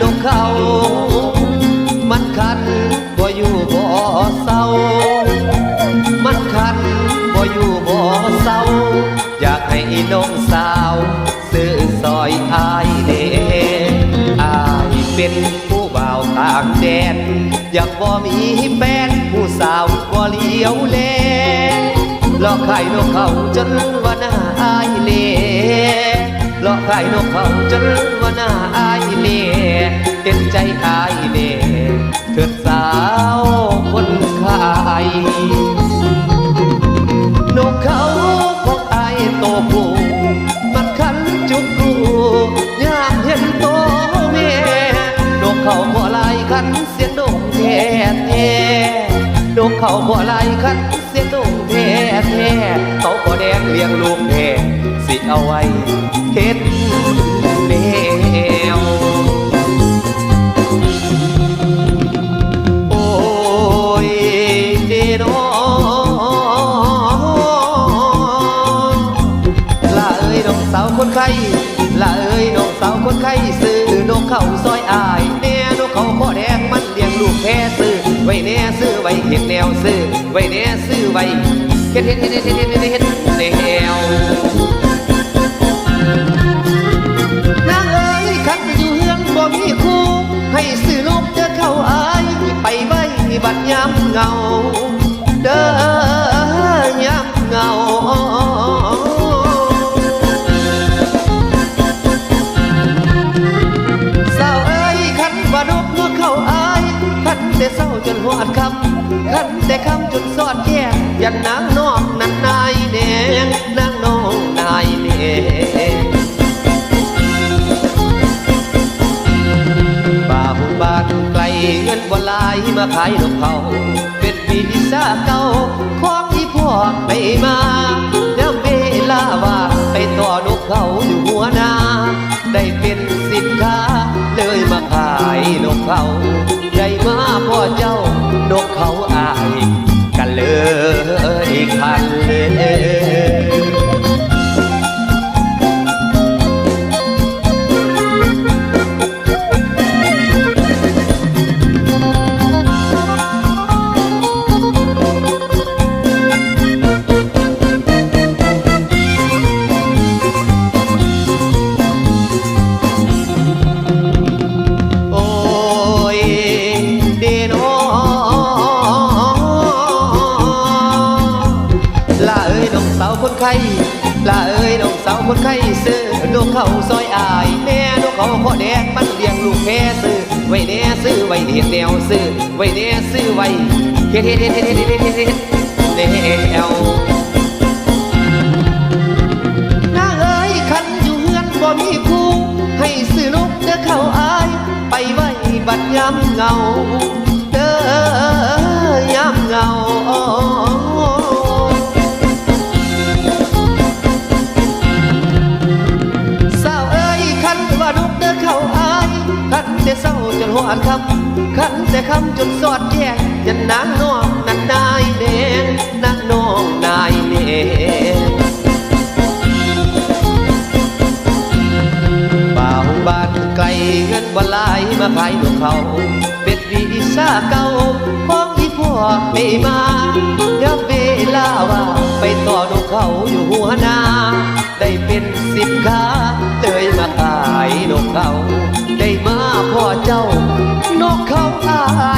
นกเขา มันคันบ่อยู่บ่เศร้า มันคันบ่อยู่บ่เศร้า อยากให้น้องสาวซื้อซอยอายเด้อายเป็นผู้บ่าวตางแดนอยากบ่มีแฟนผู้สาวบ่เลี้ยวแลหลอกขายนกเขาจนว่าหน้าอายเล่หลอกขายนกเขาจนว่าหน้าอาย เห็นใจอายเล่เถิดสาวคนขายนกเขาของอายโตผู้มันขันจุกกูยามเห็นโตแม่นกเขาบ่ลายขันเสียงดงแท้แท้นกเขาบ่ลายขันเสียงดงแท้แท้เขาบ่แดงเลี้ยงลูกแท้สิเอาไว้เฮ็ดแน คนไข้ลาเอ้ยน้องสาวคนไข้ซื้อนกเขาซอยอายแน่นกเขาข้อแดงมันเลี้ยงลูกแพ้ซื้อไว้แน่ซื้อไว้เห็ดแนวซื้อไว้แน่ซื้อไว้เห็ดเห็ดเห็ดเห็ดเห็ดเห็ด จนหอดคำขันแต่คำจนสอดแก้ยันนางนอกนั้นนายแดงนางน้องนายแดงบ่าวบ้านไกลเงินบ่ลายมาขายนกเขาเป็นปีศาจเก่าของที่พวกไปมาแล้วเวลาว่าไปต่อนกเขาอยู่หัวนาได้เป็นสินค้าเลยมาขายนกเขาได้มา เจ้านกเขาอายกันเลยคันเลย ไข้ลาเอ้ยน้องสาวคนไข้ซื้อนกเขาซอยอายแน่นกเขาขอแดงมันเลี้ยงลูกแค่ซื้อไว้แน่ซื้อไว้เห็ดแนวซื้อไว้แน่ซื้อไว้เฮ็ดเฮ็ดเฮ็ดเฮ็ดเฮ็ดเฮ็ดเฮ็ดเฮ็ดแนวนางเอ๋ยคันอยู่เฮือนบ่มีคู่ให้ซื้อนกเด้อเข้าอาย ไปไว้บัดยามเงาเด้อยามเงา จนคำคันแต่คำจนสอดแจ้งยันนางน้องนั่นนายแดงนางน้องนายแดงบ่าวบ้านไกลเงินบ่ลายมาขายนกเขา เป็นวีซ่าเก่าของอีพวกไม่มาเดี๋ยวเวลาว่าไปต่อนกเขาอยู่หัวนา ได้เป็นสินค้าเลยมาขายนกเขา เจ้านกเขาอาย